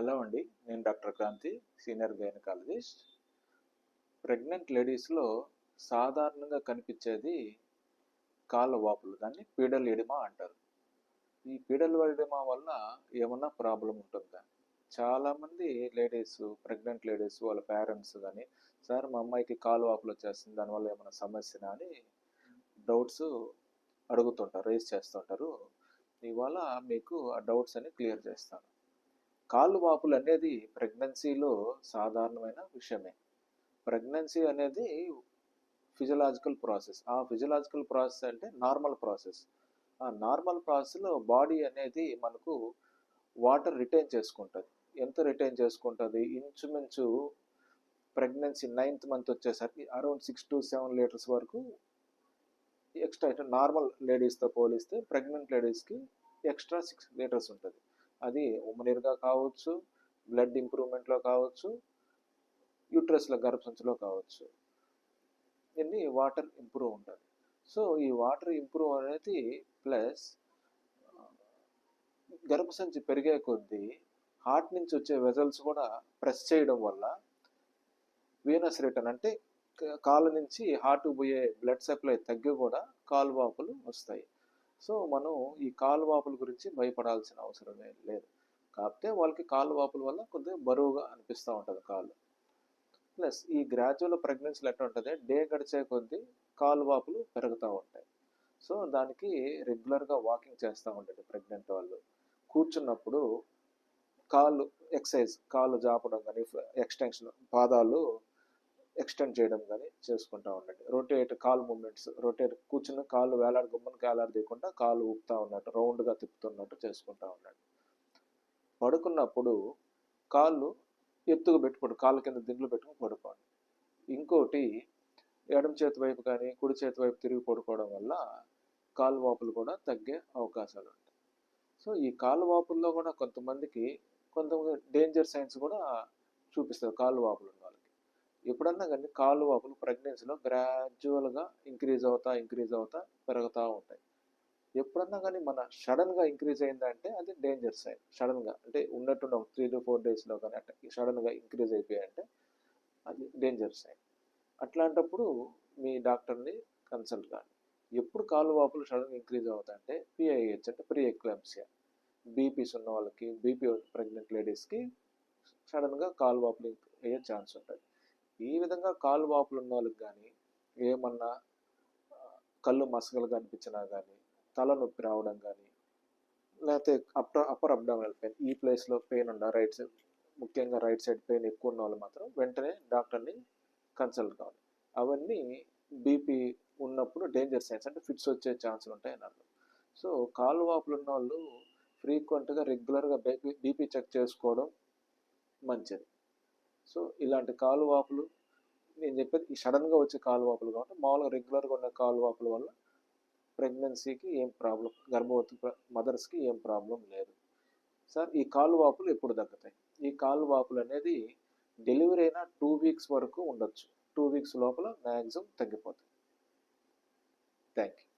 Hello అండి నేను doctor Kranthi senior gynaecologist. Pregnant లేడీస్లో సాధారణంగా కనిపించేది కాళ్ళ వాపులు దాన్ని పీడల్ ఎడిమా అంటారు. ఈ పీడల్ ఎడిమా వల్ల ఏమన్నా ప్రాబ్లం ఉంటుందా? చాలామంది లేడీస్ ప్రెగ్నెంట్ లేడీస్ వాళ్ళ పేరెంట్స్ కానీ సార్ మా అమ్మాయికి కాలు వాపులు వచ్చేస్తుంది దానివల్ల ఏమైనా సమస్యనా? అని డౌట్స్ అడుగుతుంటారు రేస్ చేస్తుంటారు. ఇవాళ మీకు ఆ డౌట్స్ అని క్లియర్ చేస్తాను. కాళ్ళు వాపులు అనేది ప్రెగ్నెన్సీలో సాధారణమైన విషయమే. ప్రెగ్నెన్సీ అనేది ఫిజియలాజికల్ ప్రాసెస్. ఆ ఫిజియలాజికల్ ప్రాసెస్ అంటే నార్మల్ ప్రాసెస్. ఆ నార్మల్ ప్రాసెస్లో బాడీ అనేది మనకు వాటర్ రిటైన్ చేసుకుంటుంది. ఎంత రిటైన్ చేసుకుంటుంది? ఇంచుమించు ప్రెగ్నెన్సీ నైన్త్ మంత్ వచ్చేసరికి around six to seven litres వరకు ఎక్స్ట్రా అంటే నార్మల్ లేడీస్తో పోలిస్తే ప్రెగ్నెంట్ లేడీస్కి ఎక్స్ట్రా సిక్స్ లీటర్స్ ఉంటుంది. అది ఉమ్మనీరుగా కావచ్చు బ్లడ్ ఇంప్రూవ్మెంట్లో కావచ్చు యూట్రస్లో గర్భసంచిలో కావచ్చు. ఇన్ని వాటర్ ఇంప్రూవ్ ఉంటుంది. సో ఈ వాటర్ ఇంప్రూవ్ అనేది ప్లస్ గర్భసంచి పెరిగే కొద్దీ హార్ట్ నుంచి వచ్చే వెజల్స్ కూడా ప్రెస్ చేయడం వల్ల వీనస్ రిటర్న్ అంటే కాళ్ళ నుంచి హార్ట్ పోయే బ్లడ్ సప్లై తగ్గి కూడా కాలు వాపులు వస్తాయి. సో మనం ఈ కాలు వాపుల గురించి భయపడాల్సిన అవసరమే లేదు. కాకపోతే వాళ్ళకి కాలు వాపుల వల్ల కొద్దిగా బరువుగా అనిపిస్తూ ఉంటుంది కాళ్ళు ప్లస్ ఈ గ్రాడ్యువల్ ప్రెగ్నెన్సీలు ఎట్లా ఉంటుంది? డే గడిచే కొద్దీ కాలు వాపులు పెరుగుతూ ఉంటాయి. సో దానికి రెగ్యులర్గా వాకింగ్ చేస్తూ ఉంటుంది ప్రెగ్నెంట్ వాళ్ళు. కూర్చున్నప్పుడు కాళ్ళు ఎక్సర్సైజ్ కాళ్ళు జాపడం కానీ ఎక్స్టెన్షన్ పాదాలు ఎక్స్టెండ్ చేయడం కానీ చేసుకుంటూ ఉండండి. రొటేట్ కాల్ మూమెంట్స్ రొటేట్ కూర్చున్న కాళ్ళు వేలాడు గుమ్మనికి వేలాడదీయకుండా కాలు ఊపుతూ ఉన్నట్టు రౌండ్గా తిప్పుతున్నట్టు చేసుకుంటూ ఉండండి. పడుకున్నప్పుడు కాళ్ళు ఎత్తుగా పెట్టుకోండి. కాళ్ళ కింద దిండ్లు పెట్టుకుని పడుకోండి. ఇంకోటి ఎడమ చేతి వైపు కానీ కుడి చేతి వైపు తిరిగి పడుకోవడం వల్ల కాలు వాపులు కూడా తగ్గే అవకాశాలు ఉంటాయి. సో ఈ కాలు వాపుల్లో కూడా కొంతమందికి కొంతమంది డేంజర్ సైన్స్ కూడా చూపిస్తారు కాలు వాపులు ఉన్న వాళ్ళు ఎప్పుడన్నా కానీ కాలు వాపులు ప్రెగ్నెన్సీలో గ్రాడ్యువల్గా ఇంక్రీజ్ అవుతా ఇంక్రీజ్ అవుతా పెరుగుతూ ఉంటాయి. ఎప్పుడన్నా కానీ మన సడన్గా ఇంక్రీజ్ అయిందంటే అది డేంజర్ సైన్. సడన్గా అంటే ఉన్నట్టుండి ఒక త్రీ టు ఫోర్ డేస్లో కానీ అట్లా సడన్గా ఇంక్రీజ్ అయిపోయాయంటే అది డేంజర్ సైన్. అట్లాంటప్పుడు మీ డాక్టర్ని కన్సల్ట్ కానీ ఎప్పుడు కాలు వాపులు సడన్గా ఇంక్రీజ్ అవుతాయంటే పిఐహెచ్ అంటే ప్రీ ఎక్లాంసియా బీపీస్ ఉన్న వాళ్ళకి బీపీ ప్రెగ్నెంట్ లేడీస్కి సడన్గా కాలు వాపులు అయ్యే ఛాన్స్ ఉంటుంది. ఈ విధంగా కాలు వాపులు ఉన్న వాళ్ళకి కానీ ఏమన్నా కళ్ళు మసకలు కనిపించినా కానీ తలనొప్పి రావడం కానీ లేకపోతే అప్పర్ అప్పర్ అబ్డామినల్ పెయిన్ ఈ ప్లేస్లో పెయిన్ ఉండ రైట్ సైడ్ ముఖ్యంగా రైట్ సైడ్ పెయిన్ ఎక్కువ ఉన్న వాళ్ళు మాత్రం వెంటనే డాక్టర్ని కన్సల్ట్ కావాలి. అవన్నీ బీపీ ఉన్నప్పుడు డేంజర్ సైన్స్ అంటే ఫిట్స్ వచ్చే ఛాన్సులు ఉంటాయి అన్నారు సో కాలు వాపులు ఉన్న వాళ్ళు ఫ్రీక్వెంట్గా రెగ్యులర్గా బీపీ బీపీ చెక్ చేసుకోవడం మంచిది. సో ఇలాంటి కాలు వాపులు నేను చెప్పేది సడన్గా వచ్చే కాలు వాపులు కాబట్టి మామూలుగా రెగ్యులర్గా ఉన్న కాలు వాపుల వల్ల ప్రెగ్నెన్సీకి ఏం ప్రాబ్లం గర్భవతి మదర్స్కి ఏం ప్రాబ్లం లేదు. సార్ ఈ కాలు వాపులు ఎప్పుడు తగ్గుతాయి? ఈ కాలు వాపులు అనేది డెలివరీ అయిన టూ వీక్స్ వరకు ఉండొచ్చు. టూ వీక్స్ లోపల మ్యాక్సిమం తగ్గిపోతాయి. Thank you